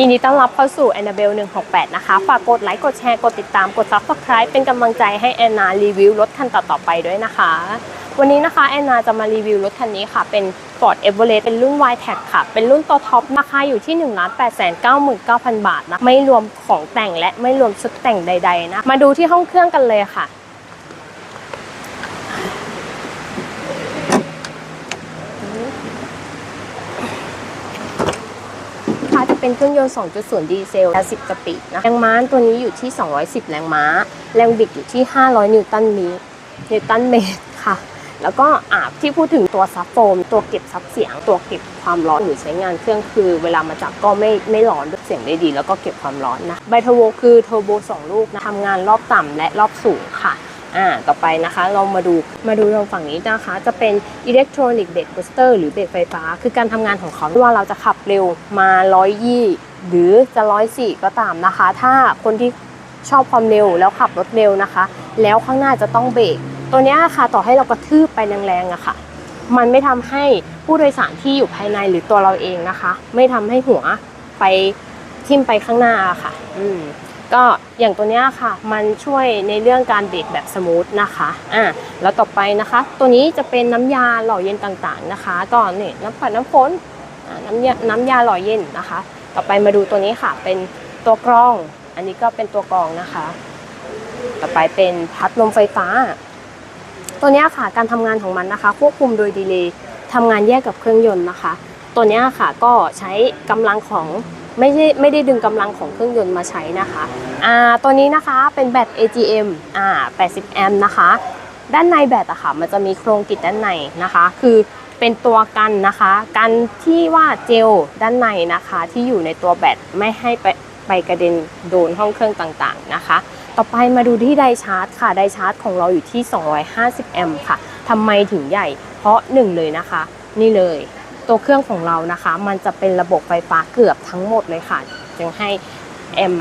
ยินดีต้อนรับเข้าสู่ Annabelle 168 นะคะ ฝากกดไลค์ กดแชร์ กดติดตาม กด Subscribe เป็นกำลังใจให้แอนนารีวิวรถคันต่อๆไปด้วยนะคะ วันนี้นะคะแอนนาจะมารีวิวรถคันนี้ค่ะ เป็น Ford Everest เป็นรุ่น y t e c ค่ะ เป็นรุ่นตัวท็อปราคาอยู่ที่ 1 8 9 9 0 0 0บาทนะ ไม่รวมของแต่งและไม่รวมชุดแต่งใดๆนะ มาดูที่ห้องเครื่องกันเลยค่ะ ค่ะจะ เป็นเครื่องยนต์ 2.0 ดีเซลและ10สปีดนะแรงม้าตัวนี้อยู่ที่ 210 แรงม้า แรงบิดอยู่ที่ 500 นิวตันมตรนิวตันเมตรค่ะ แล้วก็อาบที่พูดถึงตัวซับโฟม ตัวเก็บซับเสียง ตัวเก็บความร้อนหรือใช้งานเครื่องคือ เวลามาจับก็ไม่ไม่ร้อนเสียงได้ดี แล้วก็เก็บความร้อนนะไบเทอร์โวคือเทอร์โบ2 ลูกนะทำงานรอบต่ำและรอบสูงค่ะ อ่าต่อไปนะคะเรามาดูมาดูตรงฝั่งนี้นะคะ จะเป็นอิเล็กทรอนิกส์เบรกบูสเตอร์หรือเบรกไฟฟ้า คือการทำงานของเขาไม่ว่าเราจะขับเร็วมาร้อยยี่หรือจะร้อยสี่ก็ตามนะคะ ถ้าคนที่ชอบความเร็วแล้วขับรถเร็วนะคะ แล้วข้างหน้าจะต้องเบรกตัวนี้ค่ะต่อให้เรากระทืบไปแรงๆอะค่ะ มันไม่ทำให้ผู้โดยสารที่อยู่ภายในหรือตัวเราเองนะคะ ไม่ทำให้หัวไปทิ่มไปข้างหน้าอะค่ะ อืม ก็อย่างตัวนี้ค่ะ มันช่วยในเรื่องการเบรกแบบสมูทนะคะอ่าแล้วต่อไปนะคะ ตัวนี้จะเป็นน้ำยาหล่อเย็นต่างๆนะคะ ก็นี่น้ำปัดน้ำฝนน้ำยาน้ำยาหล่อเย็นนะคะ ต่อไปมาดูตัวนี้ค่ะ เป็นตัวกรอง อันนี้ก็เป็นตัวกรองนะคะ ต่อไปเป็นพัดลมไฟฟ้า ตัวนี้ค่ะการทำงานของมันนะคะ ควบคุมโดยดีเลย์ทำงานแยกกับเครื่องยนต์นะคะ ตัวนี้ค่ะก็ใช้กำลังของ ไม่ใช่ไม่ได้ดึงกำลังของเครื่องยนต์มาใช้นะคะอ่าตัวนี้นะคะเป็นแบต AGM อ่า80 แอมป์นะคะ ด้านในแบตอะค่ะมันจะมีโครงกริดด้านในนะคะ คือเป็นตัวกันนะคะกันที่ว่าเจลด้านในนะคะ ที่อยู่ในตัวแบตไม่ให้ไปไปกระเด็นโดนห้องเครื่องต่างๆนะคะ ต่อไปมาดูที่ไดชาร์จค่ะไดชาร์จของเราอยู่ที่ 250 แอมป์ค่ะทำไมถึงใหญ่ เพราะหนึ่งเลยนะคะ นี่เลย ตัวเครื่องของเรานะคะ มันจะเป็นระบบไฟฟ้าเกือบทั้งหมดเลยค่ะ จึงให้แอม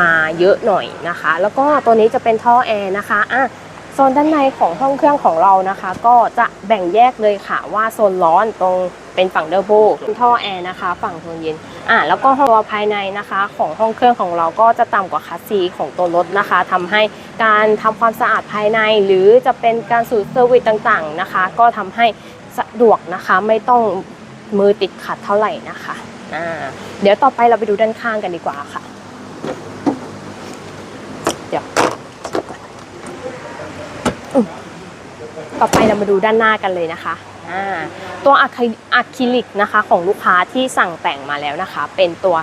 มาเยอะหน่อยนะคะ แล้วก็ตัวนี้จะเป็นท่อแอร์นะคะอะโซนด้านในของห้องเครื่องของเรานะคะ ก็จะแบ่งแยกเลยค่ะว่าโซนร้อนตรงเป็นฝั่งเดอร์โบท่อแอร์นะคะ ฝั่งโซนเย็นอะแล้วก็ห้องภายในนะคะ ของห้องเครื่องของเราก็จะต่ำกว่าคัสซีของตัวรถนะคะทำให้การทำความสะอาดภายใน หรือจะเป็นการสูตรเซอร์วิสต่างๆนะคะ ก็ทำให้สะดวกนะคะไม่ต้อง มือติดขัดเท่าไหร่นะคะอ่าเดี๋ยวต่อไปเราไปดูด้านข้างกันดีกว่าค่ะ เดี๋ยวอืมต่อไปเรามาดูด้านหน้ากันเลยนะคะอ่าตัวอะคริอะคริลิกนะคะของลูกค้าที่สั่งแต่งมาแล้วนะคะ เป็นตัว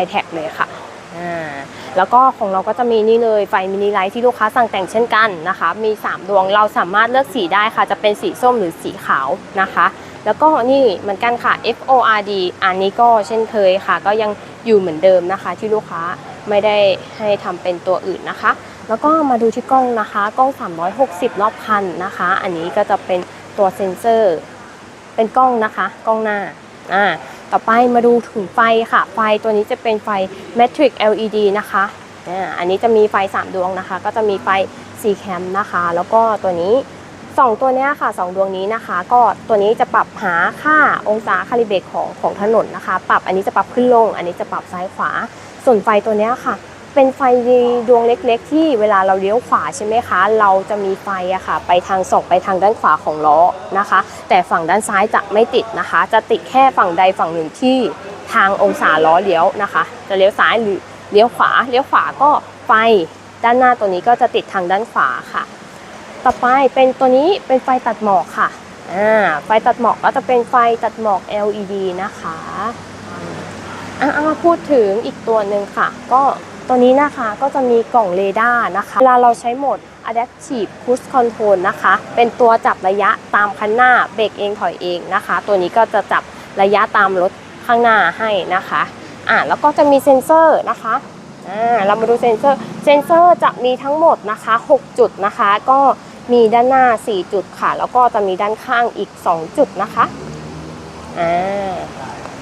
y t e c เลยค่ะอ่าแล้วก็ของเราก็จะมีนี่เลยไฟมินิไลท์ที่ลูกค้าสั่งแต่งเช่นกันนะคะ มี 3 ดวงเราสามารถเลือกสีได้ค่ะ จะเป็นสีส้มหรือสีขาวนะคะ แล้วก็นี่เหมือนกันค่ะ F O R D อันนี้ก็เช่นเคยค่ะ ก็ยังอยู่เหมือนเดิมนะคะ ที่ลูกค้าไม่ได้ให้ทำเป็นตัวอื่นนะคะ แล้วก็มาดูที่กล้องนะคะ กล้อง 360 รอบคันนะคะ อันนี้ก็จะเป็นตัวเซ็นเซอร์ เป็นกล้องนะคะ กล้องหน้าอ่าต่อไปมาดูถึงไฟค่ะ ไฟตัวนี้จะเป็นไฟ Matrix LED นะคะอ่าอันนี้จะมีไฟ 3 ดวงนะคะ ก็จะมีไฟ4แคมนะคะ แล้วก็ตัวนี้ 2 ตัวนี้ค่ะ 2 ดวงนี้นะคะ ก็ตัวนี้จะปรับหาค่าองศาคาลิเบตของของถนนนะคะ ปรับอันนี้จะปรับขึ้นลง อันนี้จะปรับซ้ายขวา ส่วนไฟตัวนี้ค่ะ เป็นไฟดวงเล็กๆ ที่เวลาเราเลี้ยวขวาใช่ไหมคะ เราจะมีไฟอะค่ะ ไปทางส่องไปทางด้านขวาของล้อนะคะ แต่ฝั่งด้านซ้ายจะไม่ติดนะคะ จะติดแค่ฝั่งใดฝั่งหนึ่งที่ทางองศาล้อเลี้ยวนะคะ จะเลี้ยวซ้ายหรือเลี้ยวขวา เลี้ยวขวาก็ไฟด้านหน้าตัวนี้ก็จะติดทางด้านขวาค่ะ ต่อไปเป็นตัวนี้เป็นไฟตัดหมอกค่ะอ่าไฟตัดหมอกก็จะเป็นไฟตัดหมอก LED นะคะอ่าพูดถึงอีกตัวหนึ่งค่ะ ก็ตัวนี้นะคะก็จะมีกล่องเรดาร์นะคะเวลาเราใช้โหมด Adaptive Cruise Control นะคะ เป็นตัวจับระยะตามคันหน้าเบรกเองถอยเองนะคะ ตัวนี้ก็จะจับระยะตามรถข้างหน้าให้นะคะอ่าแล้วก็จะมีเซ็นเซอร์นะคะอ่าเรามาดูเซ็นเซอร์ เซ็นเซอร์จะมีทั้งหมดนะคะ 6 จุดนะคะ ก็ มีด้านหน้า 4 จุดค่ะ แล้วก็จะมีด้านข้างอีก 2 จุดนะคะอ่า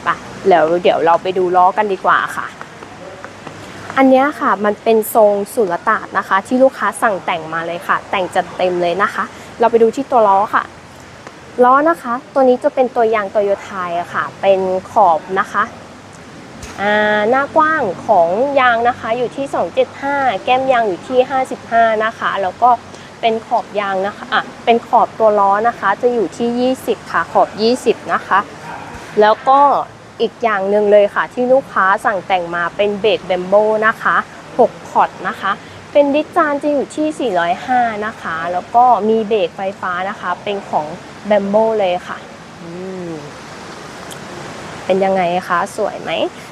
ไปแล้วเดี๋ยวเราไปดูล้อกันดีกว่าค่ะ อันนี้ค่ะมันเป็นทรงสุลต่านนะคะ ที่ลูกค้าสั่งแต่งมาเลยค่ะ แต่งจัดเต็มเลยนะคะ เราไปดูที่ตัวล้อค่ะล้อนะคะ ตัวนี้จะเป็นตัวยางโตโยต้าอะค่ะ เป็นขอบนะคะอ่าหน้ากว้างของยางนะคะอยู่ที่ 275 แก้มยางอยู่ที่ 55 นะคะ แล้วก็ เป็นขอบยางนะคะอะเป็นขอบตัวล้อนะคะ จะอยู่ที่ 20 ค่ะขอบ 20 นะคะ แล้วก็อีกอย่างหนึ่งเลยค่ะ ที่ลูกค้าสั่งแต่งมาเป็นเบรกแบมโบนะคะ 6 พอร์ตนะคะ เป็นดิจานจะอยู่ที่ 405 นะคะ แล้วก็มีเบรกไฟฟ้านะคะ เป็นของแบมโบเลยค่ะเป็นยังไงคะ สวยไหม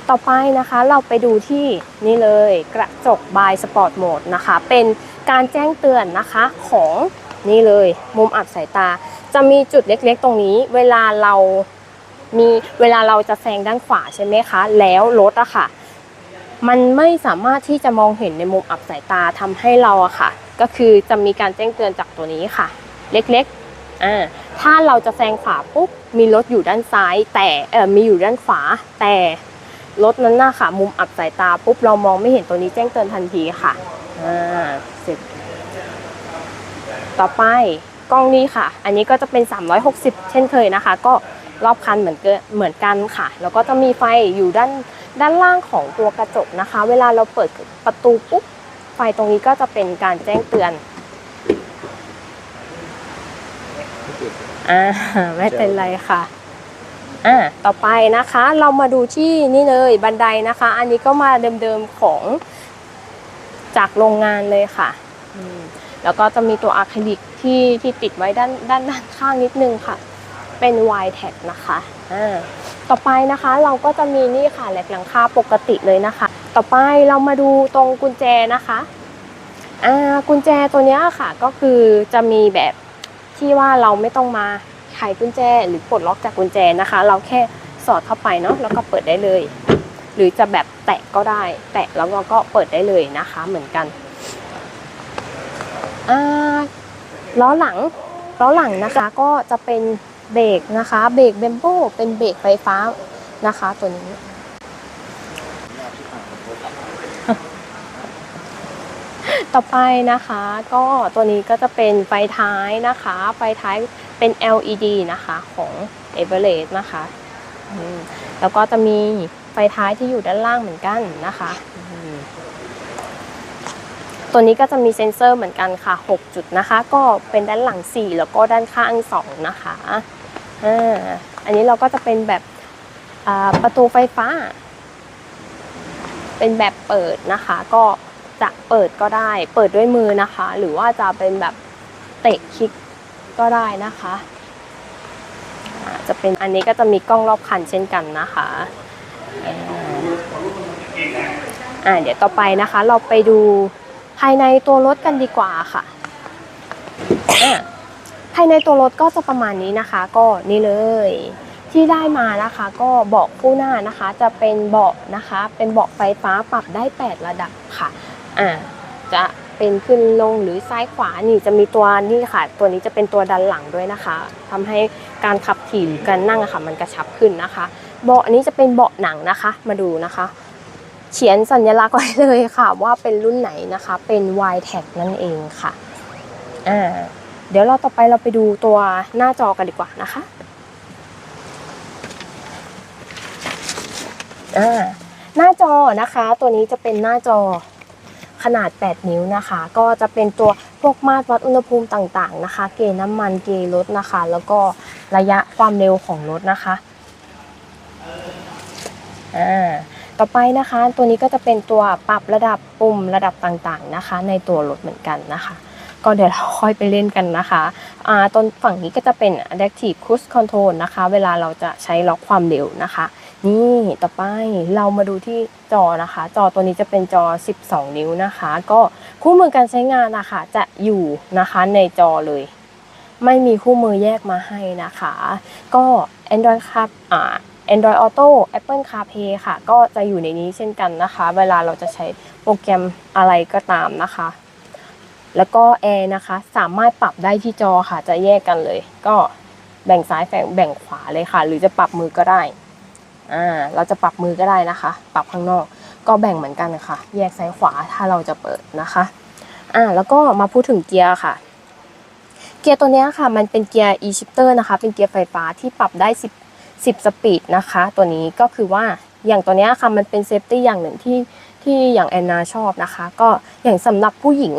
ต่อไปนะคะเราไปดูที่นี่เลยกระจกบายสปอร์ตโหมดนะคะ เป็น การแจ้งเตือนนะคะของนี่เลย มุมอับสายตา จะมีจุดเล็กๆ ตรงนี้ เวลาเรามีเวลาเราจะแซงด้านขวาใช่ไหมคะ แล้วรถอะค่ะ มันไม่สามารถที่จะมองเห็นในมุมอับสายตาทำให้เราอะค่ะ ก็คือจะมีการแจ้งเตือนจากตัวนี้ค่ะ เล็กๆอ่าถ้าเราจะแซงขวาปุ๊บมีรถอยู่ด้านซ้าย แต่เออมีอยู่ด้านขวา แต่รถนั้นน่ะค่ะ มุมอับสายตาปุ๊บเรามองไม่เห็นตัวนี้แจ้งเตือนทันทีค่ะ อ่าเสร็จ ต่อไปกล้องนี้ค่ะ อันนี้ก็จะเป็น 360 เช่นเคยนะคะ ก็รอบคันเหมือนเกิเหมือนกันค่ะ แล้วก็จะมีไฟอยู่ด้านด้านล่างของตัวกระจกนะคะ เวลาเราเปิดประตูปุ๊บไฟตรงนี้ก็จะเป็นการแจ้งเตือนอ่าไม่เป็นไรค่ะอ่าต่อไปนะคะเรามาดูที่นี่เลยบันไดนะคะ อันนี้ก็มาเดิมๆของ จากโรงงานเลยค่ะอืมแล้วก็จะมีตัวอะคริลิกที่ที่ติดไว้ด้านด้านด้านข้างนิดนึงค่ะ เป็น y t a g นะคะอ่าต่อไปนะคะเราก็จะมีนี่ค่ะแหลกหลังคาปกติเลยนะคะ ต่อไปเรามาดูตรงกุญแจนะคะอ่ากุญแจตัวนี้ค่ะก็คือจะมีแบบที่ว่าเราไม่ต้องมาไขกุญแจหรือปลดล็อกจากกุญแจนะคะ เราแค่สอดเข้าไปเนาะแล้วก็เปิดได้เลย หรือจะแบบแตะก็ได้ แตะแล้วเราก็เปิดได้เลยนะคะเหมือนกันล้อหลังล้อหลังนะคะก็จะเป็นเบรกนะคะเบรกเบมโบเป็นเบรกไฟฟ้านะคะ ตัวนี้ ต่อไปนะคะก็ตัวนี้ก็จะเป็นไฟท้ายนะคะไฟท้ายเป็น LED นะคะของ e v e r e s t นะคะแล้วก็จะมี ไฟท้ายที่อยู่ด้านล่างเหมือนกันนะคะ ตัวนี้ก็จะมีเซ็นเซอร์เหมือนกันค่ะ 6 จุดนะคะ ก็เป็นด้านหลัง 4 แล้วก็ด้านข้าง 2 นะคะอ่าอันนี้เราก็จะเป็นแบบอ่าประตูไฟฟ้า เป็นแบบเปิดนะคะ ก็จะเปิดก็ได้ เปิดด้วยมือนะคะ หรือว่าจะเป็นแบบเตะคลิกก็ได้นะคะ จะเป็นอันนี้ก็จะมีกล้องรอบคันเช่นกันนะคะอ่า อ่าเดี๋ยวต่อไปนะคะ เราไปดูภายในตัวรถกันดีกว่าค่ะภายในตัวรถก็จะประมาณนี้นะคะ ก็นี่เลย ที่ได้มานะคะ ก็เบาะคู่หน้านะคะ จะเป็นเบาะนะคะ เป็นเบาะไฟฟ้าปรับได้ 8 ระดับค่ะอ่าจะเป็นขึ้นลงหรือซ้ายขวานี่จะมีตัวนี่ค่ะ ตัวนี้จะเป็นตัวดันหลังด้วยนะคะทำให้การขับขี่การนั่งอะค่ะ มันกระชับขึ้นนะคะ เบาะนี้จะเป็นเบาะหนังนะคะ มาดูนะคะ เขียนสัญลักษณ์ไว้เลยค่ะ ว่าเป็นรุ่นไหนนะคะ เป็น y t a g นั่นเองค่ะอ่าเดี๋ยวเราต่อไปเราไปดูตัวหน้าจอกันดีกว่านะคะอ่าหน้าจอนะคะตัวนี้จะเป็นหน้าจอขนาด 8 นิ้วนะคะ ก็จะเป็นตัวพวกมาตรวัดอุณหภูมิต่างๆนะคะ เกณฑ์น้ำมันเกณฑ์รถนะคะ แล้วก็ระยะความเร็วของรถนะคะอ่า ต่อไปนะคะ ตัวนี้ก็จะเป็นตัวปรับระดับปุ่มระดับต่างๆนะคะ ในตัวรถเหมือนกันนะคะ ก็เดี๋ยวเราค่อยไปเล่นกันนะคะอ่าตรงฝั่งนี้ก็จะเป็น adaptive cruise control นะคะ เวลาเราจะใช้ล็อกความเร็วนะคะ นี่ต่อไปเรามาดูที่จอนะคะ จอตัวนี้จะเป็นจอ 12 นิ้วนะคะ ก็คู่มือการใช้งานนะคะจะอยู่นะคะในจอเลย ไม่มีคู่มือแยกมาให้นะคะ ก็ Android Car อ่า Android Auto Apple CarPlay ค่ะ ก็จะอยู่ในนี้เช่นกันนะคะ เวลาเราจะใช้โปรแกรมอะไรก็ตามนะคะ แล้วก็แอร์นะคะ สามารถปรับได้ที่จอค่ะ จะแยกกันเลย ก็แบ่งซ้ายแบ่งแบ่งขวาเลยค่ะ หรือจะปรับมือก็ได้อ่าเราจะปรับมือก็ได้นะคะ ปรับข้างนอก ก็แบ่งเหมือนกันค่ะ แยกซ้ายขวาถ้าเราจะเปิดนะคะอ่าแล้วก็มาพูดถึงเกียร์ค่ะ เกียร์ตัวนี้ค่ะ มันเป็นเกียร์ e-shifter นะคะ เป็นเกียร์ไฟฟ้าที่ปรับได้ 10 สปีดนะคะ ตัวนี้ก็คือว่าอย่างตัวเนี้ยค่ะมันเป็นเซฟตี้อย่างหนึ่งที่ที่อย่างแอนนาชอบนะคะ ก็อย่างสำหรับผู้หญิง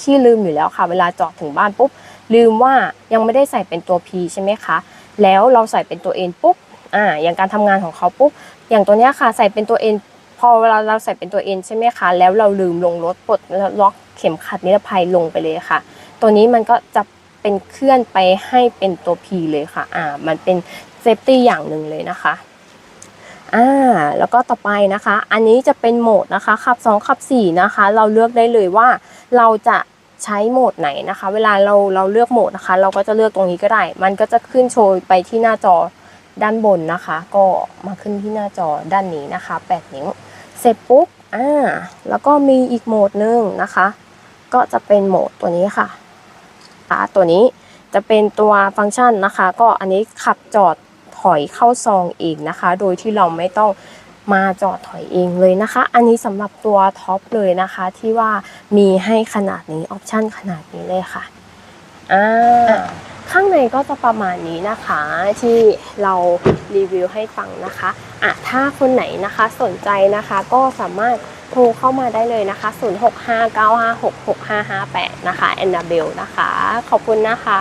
ขี้ลืมอยู่แล้วค่ะ เวลาจอดถึงบ้านปุ๊บ ลืมว่ายังไม่ได้ใส่เป็นตัว P ใช่ไหมคะ แล้วเราใส่เป็นตัว N ปุ๊บอ่าอย่างการทำงานของเขาปุ๊บอย่างตัวเนี้ยค่ะใส่เป็นตัว N พอเวลาเราใส่เป็นตัว N ใช่ไหมคะแล้วเราลืมลงรถปลดล็อกเข็มขัดนิรภัยลงไปเลยค่ะ ตัวนี้มันก็จะเป็นเคลื่อนไปให้เป็นตัว P เลยค่ะอ่ามันเป็น ฟตี้อย่างหนึ่งเลยนะคะอ่าแล้วก็ต่อไปนะคะ อันนี้จะเป็นโหมดนะคะขับ 2 ขับ 4 นะคะ เราเลือกได้เลยว่าเราจะใช้โหมดไหนนะคะ เวลาเราเราเลือกโหมดนะคะ เราก็จะเลือกตรงนี้ก็ได้ มันก็จะขึ้นโชว์ไปที่หน้าจอด้านบนนะคะ ก็มาขึ้นที่หน้าจอด้านนี้นะคะ 8 นิ้ว เสร็จปุ๊บอ่าแล้วก็มีอีกโหมดหนึ่งนะคะ ก็จะเป็นโหมดตัวนี้ค่ะอ่าตัวนี้จะเป็นตัวฟังก์ชันนะคะ ก็อันนี้ขับจอด อยเข้าซองเองนะคะ โดยที่เราไม่ต้องมาจอดถอยเองเลยนะคะ อันนี้สำหรับตัวท็อปเลยนะคะ ที่ว่ามีให้ขนาดนี้ออปชันขนาดนี้เลยค่ะอ่าข้างในก็จะประมาณนี้นะคะที่เรารีวิวให้ฟังนะคะอะถ้าคนไหนนะคะสนใจนะคะก็สามารถโทรเข้ามาได้เลยนะคะ 0659566558 นะคะแอนนาเบลนะคะ ขอบคุณนะคะ